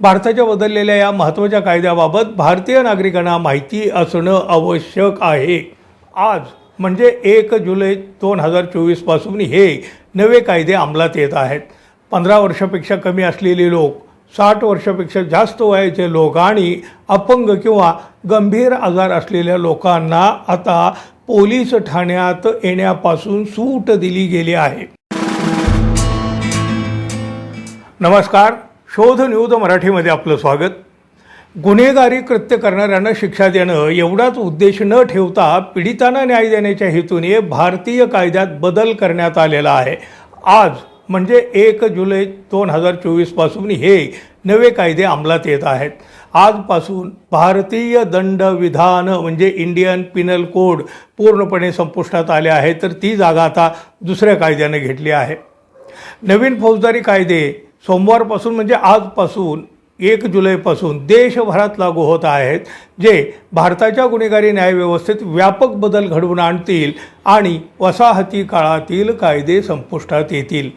भारताच्या बदललेल्या या महत्त्वाच्या कायद्याबाबत भारतीय नागरिकांना माहिती असणं आवश्यक आहे. आज म्हणजे एक जुलै दोन हजार चोवीसपासून हे नवे कायदे अंमलात येत आहेत. पंधरा वर्षापेक्षा कमी असलेले लोक साठ वर्षापेक्षा जास्त वयाचे लोक आणि अपंग किंवा गंभीर आजार असलेल्या लोकांना आता पोलीस ठाण्यात येण्यापासून सूट दिली गेली आहे. नमस्कार. शोध न्यूज मराठीमध्ये आपलं स्वागत. गुन्हेगारी कृत्य करणाऱ्यांना शिक्षा देणं एवढाच उद्देश न ठेवता पीडितांना न्याय देण्याच्या हेतूने भारतीय कायद्यात बदल करण्यात आलेला आहे. आज म्हणजे एक जुलै दोन हजार चोवीसपासून हे नवे कायदे अंमलात येत आहेत. आजपासून भारतीय दंड विधान म्हणजे इंडियन पिनल कोड पूर्णपणे संपुष्टात आले आहे. तर ती जागा आता दुसऱ्या कायद्याने घेतली आहे. नवीन फौजदारी कायदे सोमवारपासून म्हणजे आजपासून एक जुलैपासून देशभरात लागू होत आहेत जे भारताच्या गुन्हेगारी न्यायव्यवस्थेत व्यापक बदल घडवून आणतील आणि वसाहती काळातील कायदे संपुष्टात येतील.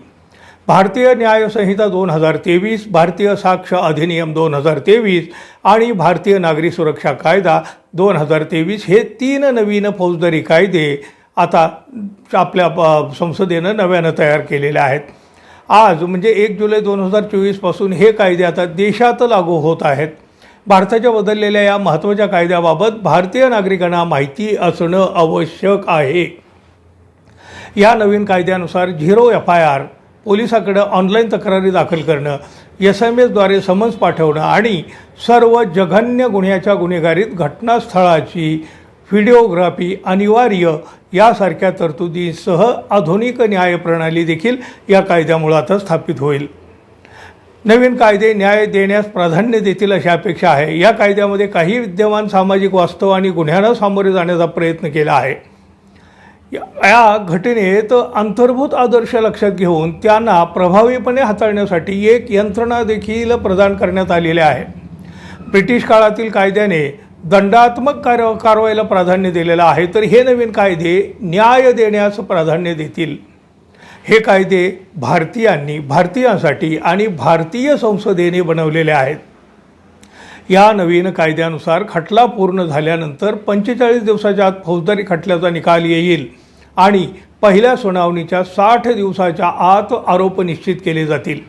भारतीय न्यायसंहिता दोन हजार तेवीस भारतीय साक्ष अधिनियम दोन हजार तेवीस आणि भारतीय नागरी सुरक्षा कायदा दोन हजार तेवीस हे तीन नवीन फौजदारी कायदे आता आपल्या प- संसदेनं नव्यानं तयार केलेले आहेत. आज म्हणजे एक जुलै दोन हजार चोवीसपासून हे कायदे आता देशात लागू होत आहेत. भारताच्या बदललेल्या या महत्त्वाच्या कायद्याबाबत भारतीय नागरिकांना माहिती असणं आवश्यक आहे. या नवीन कायद्यानुसार झिरो एफ आय आर पोलिसाकडं ऑनलाईन तक्रारी दाखल करणं एस एम एसद्वारे समन्स पाठवणं आणि सर्व जघन्य गुन्ह्याच्या गुन्हेगारीत घटनास्थळाची व्हिडिओग्राफी अनिवार्य यासारख्या तरतुदीसह आधुनिक न्यायप्रणाली देखील या कायद्यामुळे आता स्थापित होईल. नवीन कायदे न्याय देण्यास प्राधान्य देतील अशी अपेक्षा आहे. या कायद्यामध्ये काही विद्यमान सामाजिक वास्तव आणि गुन्ह्यांना सामोरे जाण्याचा प्रयत्न केला आहे. या या घटनेत अंतर्भूत आदर्श लक्षात घेऊन त्यांना प्रभावीपणे हाताळण्यासाठी एक यंत्रणा देखील प्रदान करण्यात आलेली आहे. ब्रिटिश काळातील कायद्याने दंडात्मक कार्य कारवाईला प्राधान्य दिलेलं आहे तर हे नवीन कायदे न्याय देण्यास प्राधान्य देतील. हे कायदे भारतीयांनी भारतीयांसाठी आणि भारतीय संसदेने बनवलेले आहेत. या नवीन कायद्यानुसार खटला पूर्ण झाल्यानंतर पंचेचाळीस दिवसाच्या आत फौजदारी खटल्याचा निकाल येईल आणि पहिल्या सुनावणीच्या साठ दिवसाच्या आत आरोप निश्चित केले जातील.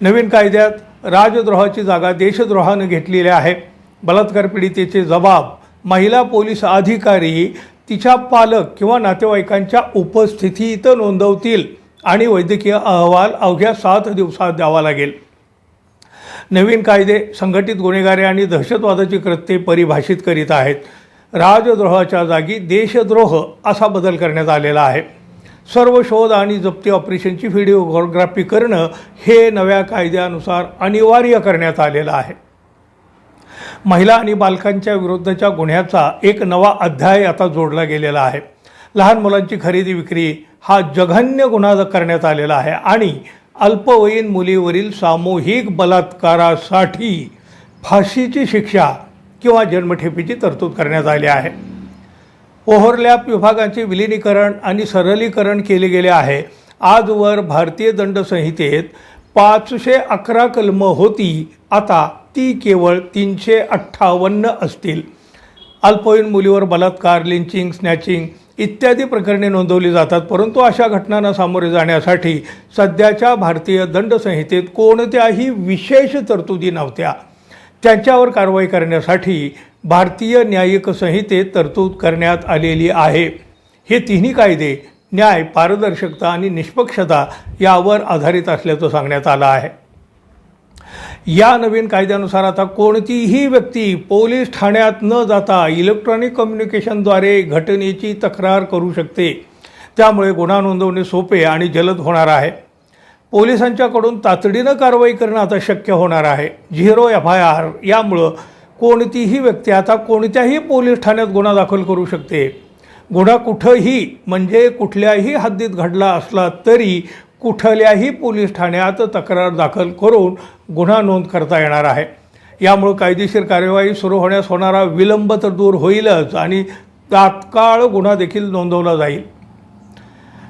नवीन कायद्यात राजद्रोहाची जागा देशद्रोहानं घेतलेली आहे. बलात्कार पीडितेचे जबाब महिला पोलीस अधिकारी तिच्या पालक किंवा नातेवाईकांच्या उपस्थितीत नोंदवतील आणि वैद्यकीय अहवाल अवघ्या सात दिवसात द्यावा लागेल. नवीन कायदे संघटित गुन्हेगारी आणि दहशतवादाची कृत्ये परिभाषित करीत आहेत. राजद्रोहाच्या जागी देशद्रोह असा बदल करण्यात आलेला आहे. सर्व शोध आणि जप्ती ऑपरेशनची व्हिडिओग्राफी करणं हे नव्या कायद्यानुसार अनिवार्य करण्यात आलेलं आहे. महिला आणि बालकांच्या विरुद्धच्या गुन्ह्याचा एक नवा अध्याय आता जोडला गेलेला आहे. लहान मुलांची खरेदी विक्री हा जघन्य गुन्हा करण्यात आलेला आहे आणि अल्पवयीन मुलीवरील सामूहिक बलात्कारासाठी फाशीची शिक्षा किंवा जन्मठेपीची तरतूद करण्यात आली आहे. ओव्हरलॅप विभागांचे विलिनीकरण आणि सरलीकरण केले गेले आहे. आजवर भारतीय दंड संहितेत पाचशे अकरा कलमं होती. आता ती केवळ तीनशे अठ्ठावन्न असतील. अल्पवयीन मुलीवर बलात्कार लिंचिंग स्नॅचिंग इत्यादी प्रकरणे नोंदवली जातात परंतु अशा घटनांना सामोरे जाण्यासाठी सध्याच्या भारतीय दंड संहितेत कोणत्याही विशेष तरतुदी नव्हत्या. त्यांच्यावर कारवाई करण्यासाठी भारतीय न्यायिक संहितेत तरतूद करण्यात आलेली आहे. हे तिन्ही कायदे न्याय पारदर्शकता आणि निष्पक्षता यावर आधारित असल्याचं सांगण्यात आलं आहे. या नवीन कायद्यानुसार आता कोणतीही व्यक्ती पोलीस ठाण्यात न जाता इलेक्ट्रॉनिक कम्युनिकेशनद्वारे घटनेची तक्रार करू शकते. त्यामुळे गुन्हा नोंदवणे सोपे आणि जलद होणार आहे. पोलिसांच्याकडून तातडीनं कारवाई करणं आता शक्य होणार आहे. झिरो एफ आय आर यामुळं कोणतीही व्यक्ती आता कोणत्याही पोलीस ठाण्यात गुन्हा दाखल करू शकते. गुन्हा कुठंही म्हणजे कुठल्याही हद्दीत घडला असला तरी कुठल्याही पोलीस ठाण्यात तक्रार दाखल करून गुन्हा नोंद करता येणार आहे. यामुळं कायदेशीर कार्यवाही सुरू होण्यास होणारा विलंब तर दूर होईलच आणि तात्काळ गुन्हा देखील नोंदवला जाईल.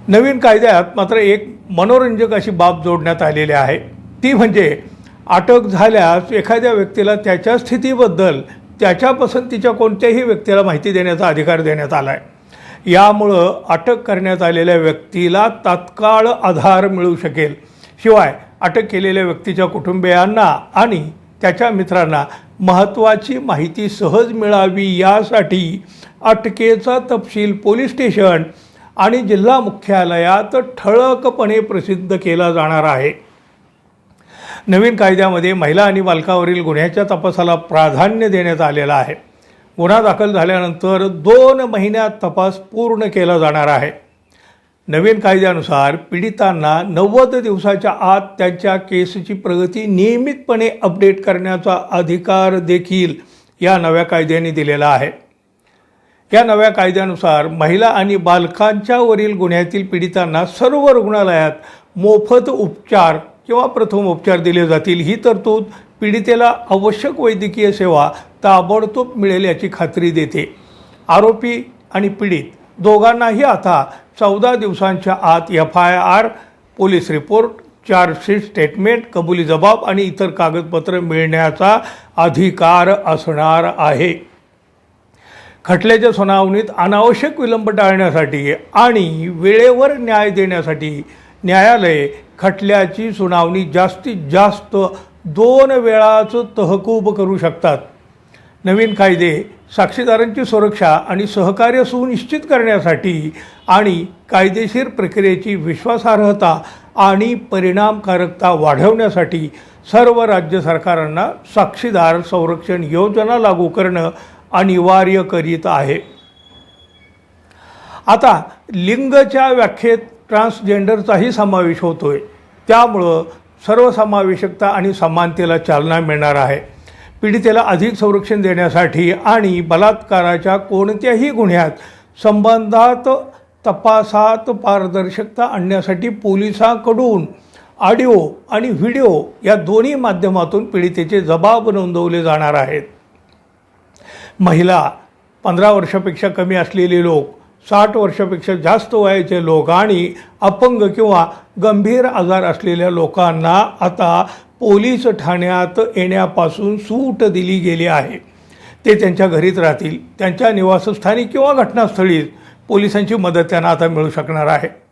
नवीन कायद्यात मात्र एक मनोरंजक अशी बाब जोडण्यात आलेली आहे. ती म्हणजे अटक झाल्यास एखाद्या व्यक्तीला त्याच्या स्थितीबद्दल त्याच्या पसंतीच्या कोणत्याही व्यक्तीला माहिती देण्याचा अधिकार देण्यात आला आहे यामुळं अटक करण्यात आलेल्या व्यक्तीला तात्काळ आधार मिळू शकेल. शिवाय अटक केलेल्या व्यक्तीच्या कुटुंबियांना आणि त्याच्या मित्रांना महत्त्वाची माहिती सहज मिळावी यासाठी अटकेचा तपशील पोलीस स्टेशन आणि जिल्हा मुख्यालयात ठळकपणे प्रसिद्ध केला जाणार आहे. नवीन कायद्यामध्ये महिला आणि बालकावरील गुन्ह्याच्या तपासाला प्राधान्य देण्यात आलेलं आहे. गुन्हा दाखल झाल्यानंतर दोन महिन्यात तपास पूर्ण केला जाणार आहे. नवीन कायद्यानुसार पीडितांना नव्वद दिवसाच्या आत त्यांच्या केसची प्रगती नियमितपणे अपडेट करण्याचा अधिकार देखील या नव्या कायद्याने दिलेला आहे. या नव्या कायद्यानुसार महिला आणि बालकांच्यावरील गुन्ह्यातील पीडितांना सर्व रुग्णालयात मोफत उपचार किंवा प्रथम उपचार दिले जातील. ही तरतूद पीडितेला आवश्यक वैद्यकीय सेवा ताबडतोब मिळेल याची खात्री देते. आरोपी आणि पीडित दोघांनाही आता चौदा दिवसांच्या आत F I R police report chargesheet statement कबुली जबाब आणि इतर कागदपत्र मिळण्याचा अधिकार असणार आहे. खटल्याच्या सुनावणीत अनावश्यक विलंब टाळण्यासाठी आणि वेळेवर न्याय देण्यासाठी न्यायालय खटल्याची सुनावणी जास्तीत जास्त दोन वेळाचं तहकूब करू शकतात. नवीन कायदे साक्षीदारांची सुरक्षा आणि सहकार्य सुनिश्चित करण्यासाठी आणि कायदेशीर प्रक्रियेची विश्वासार्हता आणि परिणामकारकता वाढवण्यासाठी सर्व राज्य सरकारांना साक्षीदार संरक्षण योजना लागू करणं अनिवार्य करीत आहे. आता लिंगच्या व्याख्येत ट्रान्सजेंडरचाही समावेश होतोय. त्यामुळं सर्वसमावेशकता आणि समानतेला चालना मिळणार आहे. पीडितेला अधिक संरक्षण देण्यासाठी आणि बलात्काराच्या कोणत्याही गुन्ह्यात संबंधात तपासात पारदर्शकता आणण्यासाठी पोलिसांकडून ऑडिओ आणि व्हिडिओ या दोन्ही माध्यमातून पीडितेचे जबाब नोंदवले जाणार आहेत. महिला पंधरा वर्षापेक्षा कमी असलेले लोक साठ वर्षापेक्षा जास्त वयाचे लोक आणि अपंग किंवा गंभीर आजार असलेल्या लोकांना आता पोलीस ठाण्यात येण्यापासून सूट दिली गेली आहे. ते त्यांच्या घरीच राहतील त्यांच्या निवासस्थानी किंवा घटनास्थळी पोलिसांची मदत त्यांना आता मिळू शकणार आहे.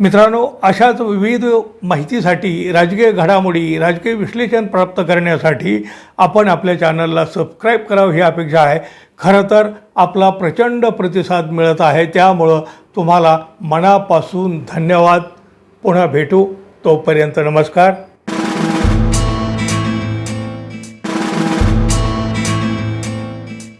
मित्रांनो अशाच विविध माहितीसाठी राजकीय घडामोडी राजकीय विश्लेषण प्राप्त करण्यासाठी आपण आपल्या चॅनलला सबस्क्राईब करावं ही अपेक्षा आहे. खरं तर आपला प्रचंड प्रतिसाद मिळत आहे. त्यामुळं तुम्हाला मनापासून धन्यवाद. पुन्हा भेटू. तोपर्यंत नमस्कार.